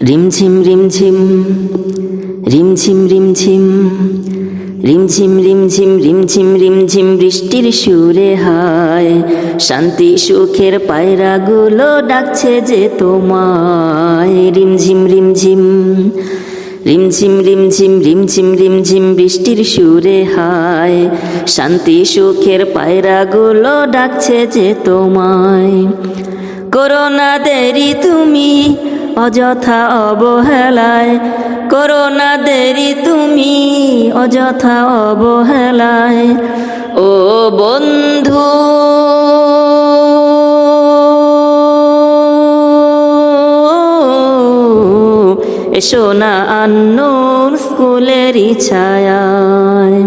রিমঝিম রিমঝিম রিমঝিম রিমঝিম রিমঝিম রিমঝিম রিমঝিম রিমঝিম বৃষ্টির সুরে হায় শান্তি সুখের পায়রাগুলো ডাকছে যে তোমায় রিমঝিম রিমঝিম রিমঝিম রিমঝিম রিমঝিম রিমঝিম বৃষ্টির সুরে হায় শান্তি সুখের পায়রাগুলো ডাকছে যে তোমায় করোনা দেরি তুমি অযথা অবহেলায়। করোনা দেরি তুমি অযথা অবহেলায়। ও বন্ধু এসো না আন্নুর স্কুলের ছায়ায়।